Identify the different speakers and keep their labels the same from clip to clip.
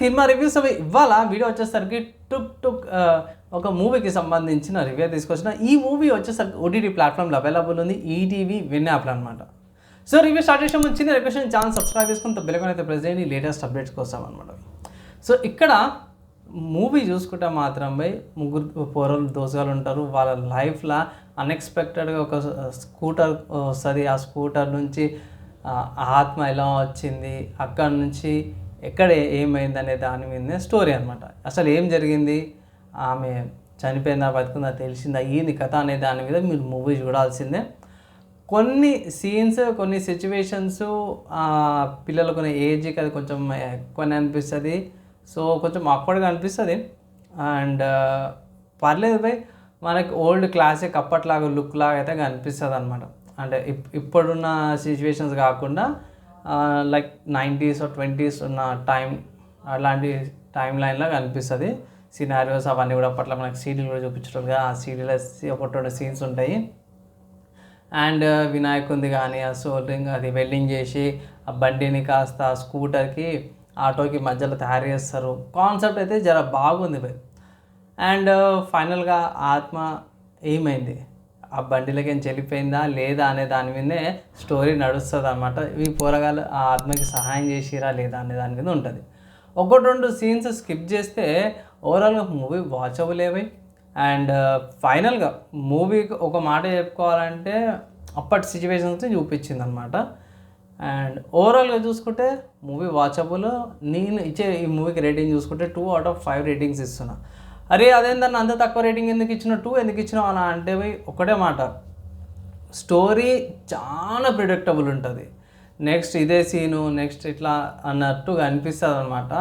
Speaker 1: Cinema reviews అవి ఇవాళ video వచ్చేసరికి టుక్ టుక్ ఒక మూవీకి సంబంధించిన రివ్యూ తీసుకొచ్చిన. ఈ మూవీ వచ్చేసరికి ఓటీటీ ప్లాట్ఫామ్లో అవైలబుల్ ఉంది. ఈటీవీ విన్ యాప్లో అనమాట సో రివ్యూ స్టార్ట్ చేసే ముందు చిన్న రిక్వెస్ట్ ఛానల్ సబ్స్క్రైబ్ చేసుకుని బెల్కొని అయితే ప్రెస్ చేయండి. లేటెస్ట్ అప్డేట్స్ కోసం అనమాట సో ఇక్కడ మూవీ చూసుకుంటే మాత్రం పోయి ముగ్గురు పోరలు దోసగాలు ఉంటారు. వాళ్ళ లైఫ్లో అన్ఎక్స్పెక్టెడ్గా ఒక స్కూటర్ వస్తుంది. ఆ స్కూటర్ నుంచి ఆత్మ ఎలా వచ్చింది? అక్కడ నుంచి ఎక్కడ ఏమైంది అనే దాని మీదనే స్టోరీ అనమాట అసలు ఏం జరిగింది? ఆమె చనిపోయిందా బతుకుందా తెలిసిందా ఏంది కథ అనే దాని మీద మీరు మూవీ చూడాల్సిందే. కొన్ని సీన్స్ కొన్ని సిచ్యువేషన్స్ పిల్లలకు కొన్ని ఏజ్కి అది కొంచెం ఎక్కువనే అనిపిస్తుంది. సో కొంచెం అప్పటిగా అనిపిస్తుంది. అండ్ పర్లేదు బై మనకి ఓల్డ్ క్లాసిక్ అప్పట్లాగా లుక్ లాగా అయితే కనిపిస్తుంది అనమాట అంటే ఇప్ ఇప్పుడున్న సిచ్యువేషన్స్ కాకుండా లైక్ నైంటీస్ ట్వంటీస్ ఉన్న టైం అలాంటి టైం లైన్లో కనిపిస్తుంది. సినారియోస్ అవన్నీ కూడా అప్పట్లో మనకి సీడీలు కూడా చూపించడం ఆ సీడీలో ఒకటి రెండు సీన్స్ ఉంటాయి. అండ్ uh, వినాయకుంది కానీ ఆ సోల్డింగ్ అది వెల్డింగ్ చేసి ఆ బండిని కాస్త ఆ స్కూటర్కి ఆటోకి మధ్యలో తయారు చేస్తారు. కాన్సెప్ట్ అయితే జర బాగుంది. అండ్ ఫైనల్గా uh, ఆత్మ ఏమైంది? ఆ బండిలోకి ఏం చెల్లిపోయిందా లేదా అనే దాని మీదే స్టోరీ నడుస్తుంది అనమాట ఈ పోరగాలు ఆ ఆత్మకి సహాయం చేసిరా లేదా అనే దాని మీద ఉంటుంది. ఒకటి రెండు సీన్స్ స్కిప్ చేస్తే ఓవరాల్గా మూవీ వాచబుల్ అండ్ ఫైనల్గా మూవీ ఒక మాట చెప్పుకోవాలంటే అప్పటి సిచ్యువేషన్స్ చూపించింది అనమాట అండ్ ఓవరాల్గా చూసుకుంటే మూవీ వాచబుల్. నేను ఇచ్చే ఈ మూవీకి రేటింగ్ చూసుకుంటే two out of five ratings ఇస్తున్నా. అరే అదేందన్న అంత తక్కువ రేటింగ్ ఎందుకు ఇచ్చిన టూ ఎందుకు ఇచ్చినావు అని అంటే ఒకటే మాట. స్టోరీ చాలా ప్రిడిక్టబుల్ ఉంటుంది. నెక్స్ట్ ఇదే సీను నెక్స్ట్ ఇట్లా అన్నట్టుగా అనిపిస్తుంది అనమాట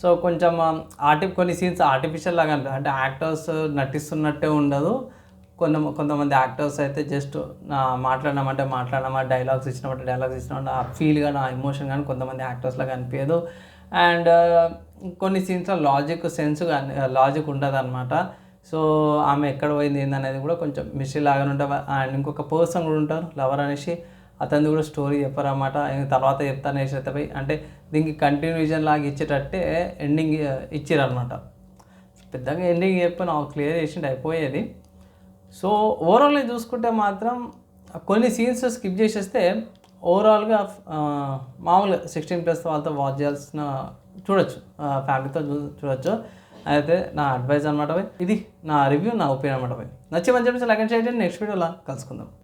Speaker 1: సో కొంచెం um, ఆర్టి కొన్ని సీన్స్ ఆర్టిఫిషియల్ లాగా అంటే యాక్టర్స్ నటిస్తున్నట్టే ఉండదు. కొంత కొంతమంది యాక్టర్స్ అయితే జస్ట్ నా మాట్లాడినామంటే మాట్లాడినామా డైలాగ్స్ ఇచ్చినామంటే డైలాగ్స్ ఇచ్చినామంటే ఆ ఫీల్ కానీ ఆ ఎమోషన్ కానీ కొంతమంది యాక్టర్స్ లాగా అనిపించదు అండ్ కొన్ని సీన్స్లో లాజిక్ సెన్స్ లాజిక్ ఉంటుంది అనమాట సో ఆమె ఎక్కడ పోయింది ఏందనేది కూడా కొంచెం మిస్టరీ లాగానే ఉంటారు అండ్ ఇంకొక పర్సన్ కూడా ఉంటారు లవర్ అనేసి అతనిది కూడా స్టోరీ చెప్పారన్నమాట. ఇంక తర్వాత చెప్తాను అనేసి అంటే దీనికి కంటిన్యూషన్ లాగా ఇచ్చేటట్టే ఎండింగ్ ఇచ్చారనమాట పెద్దగా ఎండింగ్ చెప్పి నాకు క్లియర్ చేసిండు అయిపోయేది. సో ఓవరాల్గా చూసుకుంటే మాత్రం కొన్ని సీన్స్ స్కిప్ చేసేస్తే ఓవరాల్గా మామూలుగా సిక్స్టీన్ ప్లస్ వాళ్ళతో వాచ్ చేయాల్సిన చూడొచ్చు. ఫ్యామిలీతో చూ చూడొచ్చు. అయితే నా అడ్వైజ్ అనమాట ఇది నా రివ్యూ నా ఒపీనియన్ అనమాట నచ్చి మంచి లైక్ చేయండి. నెక్స్ట్ వీడియోలో కలుసుకుందాం.